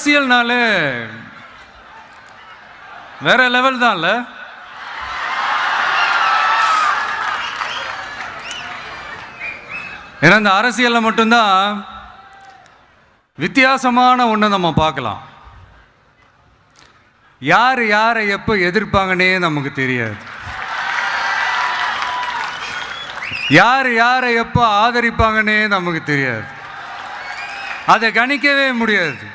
அரசியல்னாலே வேற லெவல் தான்ல ஏன்னா இந்த அரசியலில் மட்டும்தான் வித்தியாசமான ஒன்று நம்ம பார்க்கலாம். யார் யாரை எப்போ எதிர்ப்பாங்கன்னே நமக்கு தெரியாது. யார் யாரை எப்போ ஆதரிப்பாங்கன்னே நமக்கு தெரியாது. அதை கணிக்கவே முடியாது.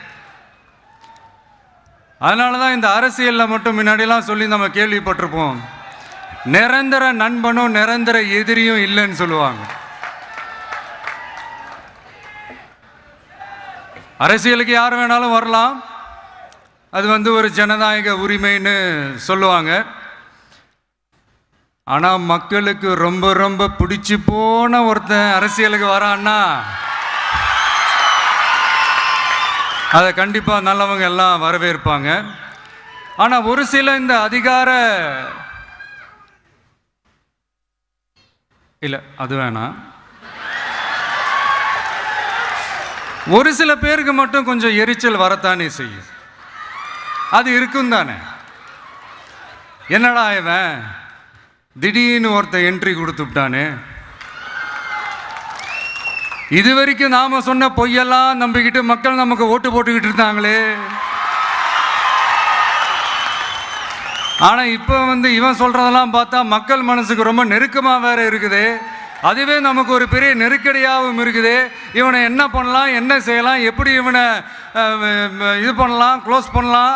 அதனால தான் இந்த அரசியலில் மட்டும் முன்னாடிலாம் சொல்லி நம்ம கேள்விப்பட்டிருப்போம். நிரந்தர நண்பனும் நிரந்தர எதிரியும் இல்லைன்னு சொல்லுவாங்க. அரசியலுக்கு யார் வேணாலும் வரலாம். அது வந்து ஒரு ஜனநாயக உரிமைன்னு சொல்லுவாங்க. ஆனால் மக்களுக்கு ரொம்ப ரொம்ப பிடிச்சி போன ஒருத்தன் அரசியலுக்கு வரான்னா அதை கண்டிப்பாக நல்லவங்க எல்லாம் வரவேற்பாங்க. ஆனால் ஒரு சில இந்த அதிகார இல்லை அது வேணாம் ஒரு சில பேருக்கு மட்டும் கொஞ்சம் எரிச்சல் வரத்தானே செய்யும். அது இருக்கும் தானே. என்னடா இவன்? திடீர்னு ஒருத்தன் என்ட்ரி கொடுத்துட்டானே இது வரைக்கும் நாம சொன்ன பொய்யெல்லாம் நம்பிக்கிட்டு மக்கள் நமக்கு ஓட்டு போட்டுக்கிட்டு இருந்தாங்களே. ஆனா இப்போ வந்து இவன் சொல்றதெல்லாம் பார்த்தா மக்கள் மனசுக்கு ரொம்ப நெருக்கமா வேற இருக்குது. அதுவே நமக்கு ஒரு பெரிய நெருக்கடியாகவும் இருக்குது. இவனை என்ன பண்ணலாம் என்ன செய்யலாம் எப்படி இவனை இது பண்ணலாம் க்ளோஸ் பண்ணலாம்?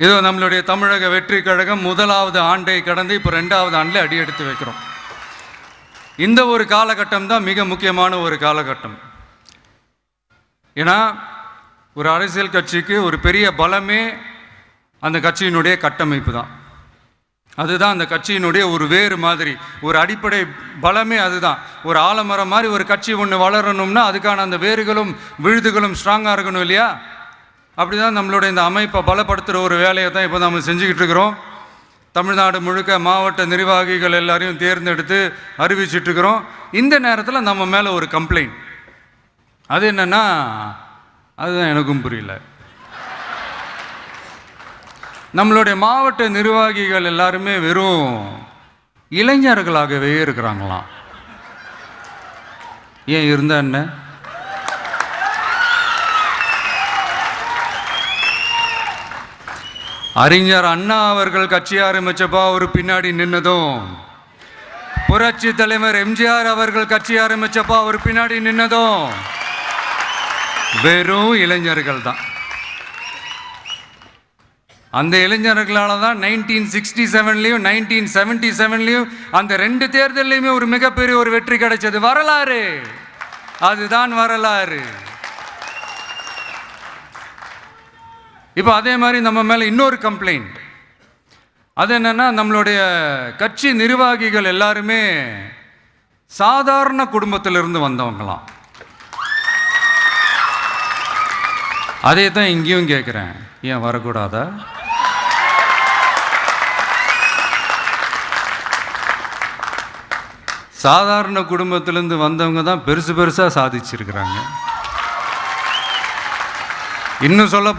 இதோ நம்மளுடைய தமிழக வெற்றி கழகம் முதலாவது ஆண்டை கடந்து இப்போ ரெண்டாவது ஆண்டில் அடி எடுத்து வைக்கிறோம். இந்த ஒரு காலகட்டம் தான் மிக முக்கியமான ஒரு காலகட்டம். ஏன்னா ஒரு அரசியல் கட்சிக்கு ஒரு பெரிய பலமே அந்த கட்சியினுடைய கட்டமைப்பு தான். அதுதான் அந்த கட்சியினுடைய ஒரு வேறு மாதிரி ஒரு அடிப்படை பலமே அதுதான். ஒரு ஆலமரம் மாதிரி ஒரு கட்சி ஒன்று வளரணும்னா அதுக்கான அந்த வேர்களும் விழுதுகளும் ஸ்ட்ராங்காக இருக்கணும் இல்லையா? அப்படிதான் நம்மளுடைய இந்த அமைப்பை பலப்படுத்துகிற ஒரு வேலையை தான் இப்போ நம்ம செஞ்சுக்கிட்டு இருக்கிறோம். தமிழ்நாடு முழுக்க மாவட்ட நிர்வாகிகள் எல்லாரையும் தேர்ந்தெடுத்து அறிவிச்சிட்ருக்கிறோம் இந்த நேரத்தில் நம்ம மேலே ஒரு கம்ப்ளைண்ட் அது என்னென்னா அதுதான் எனக்கும் புரியல. நம்மளுடைய மாவட்ட நிர்வாகிகள் எல்லாருமே வெறும் இளைஞர்களாகவே இருக்கிறாங்களாம். ஏன் இருந்தா என்ன? அறிஞர் அண்ணா அவர்கள் கட்சி ஆரம்பிச்சப்பா அவர் பின்னாடி நின்னதும் புரட்சி தலைவர் எம்ஜிஆர் அவர்கள் கட்சி ஆரம்பிச்சப்பா அவர் பின்னாடி நின்னதும் வெறும் இளைஞர்கள் தான். அந்த இளைஞர்களால தான் நைன்டீன் சிக்ஸ்டி செவன்லையும் நைன்டீன் செவன்டி செவன்லையும் அந்த ரெண்டு தேர்தல்லையுமே ஒரு மிகப்பெரிய ஒரு வெற்றி கிடைச்சது வரலாறு. அதுதான் வரலாறு. இப்போ அதே மாதிரி நம்ம மேலே இன்னொரு கம்ப்ளைண்ட் அது என்னென்னா நம்மளுடைய கட்சி நிர்வாகிகள் எல்லாருமே சாதாரண குடும்பத்திலிருந்து வந்தவங்களாம். அதே தான் இங்கேயும் கேட்குறேன் ஏன் வரக்கூடாதா? சாதாரண குடும்பத்திலேருந்து வந்தவங்க தான் பெருசு பெருசாக சாதிச்சிருக்கிறாங்க. இன்னும் சொல்ல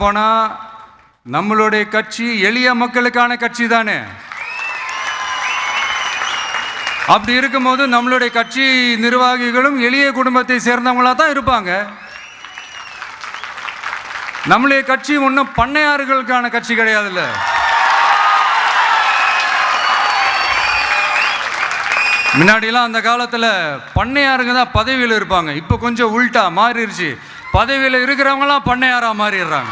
நம்மளுடைய கட்சி எளிய மக்களுக்கான கட்சி தானே? அப்படி இருக்கும்போது நம்மளுடைய கட்சி நிர்வாகிகளும் எளிய குடும்பத்தை சேர்ந்தவங்களா தான் இருப்பாங்க. நம்மளுடைய கட்சி ஒன்றும் பண்ணையாறுகளுக்கான கட்சி கிடையாதுல்ல. முன்னாடிலாம் அந்த காலத்தில் பண்ணையாருங்க தான் பதவியில் இருப்பாங்க. இப்போ கொஞ்சம் உள்டா மாறிடுச்சு பதவியில் இருக்கிறவங்களாம் பண்ணையாராக மாறிடுறாங்க.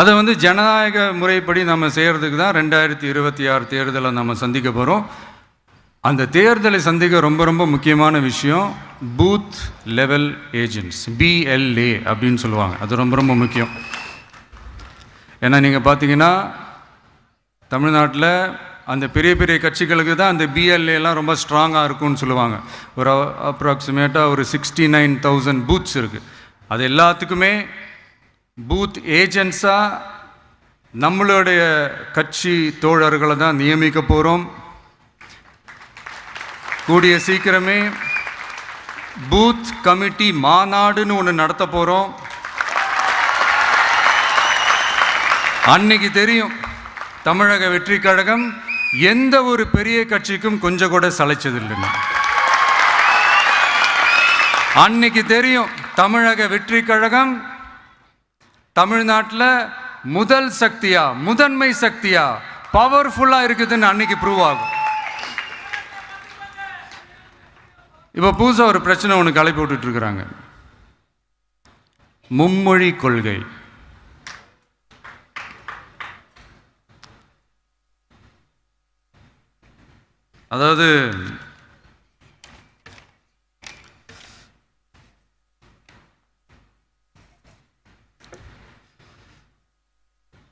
அதை வந்து ஜனநாயக முறைப்படி நம்ம செய்கிறதுக்கு தான் ரெண்டாயிரத்தி இருபத்தி ஆறு தேர்தலை நம்ம சந்திக்க போகிறோம் அந்த தேர்தலை சந்திக்க ரொம்ப ரொம்ப முக்கியமான விஷயம் பூத் லெவல் ஏஜென்ட்ஸ் பிஎல்ஏ அப்படின்னு சொல்லுவாங்க. அது ரொம்ப ரொம்ப முக்கியம். ஏன்னா நீங்கள் பார்த்தீங்கன்னா தமிழ்நாட்டில் அந்த பெரிய பெரிய கட்சிகளுக்கு தான் அந்த பிஎல்ஏலாம் ரொம்ப ஸ்ட்ராங்காக இருக்கும்னு சொல்லுவாங்க. ஒரு அப்ராக்சிமேட்டாக ஒரு சிக்ஸ்டி நைன் தௌசண்ட் பூத்ஸ் இருக்குது அது எல்லாத்துக்குமே பூத் ஏஜென்ட்ஸாக நம்மளுடைய கட்சி தோழர்களை தான் நியமிக்க போகிறோம் கூடிய சீக்கிரமே பூத் கமிட்டி மாநாடுன்னு ஒன்று நடத்த போகிறோம் அன்னைக்கு தெரியும் தமிழக வெற்றி கழகம் எந்த ஒரு பெரிய கட்சிக்கும் கொஞ்சம் கூட சளைச்சதில்லைன்னு. அன்னைக்கு தெரியும் தமிழக வெற்றி கழகம் தமிழ்நாட்டில் முதல் சக்தியா முதன்மை சக்தியா பவர்ஃபுல்லாக இருக்குதுன்னு அன்னைக்கு ப்ரூவ் ஆகும். இப்போ புதுசாக ஒரு பிரச்சனை ஒன்று கிளப்பி விட்டுட்டு இருக்கிறாங்க. மும்மொழி கொள்கை. அதாவது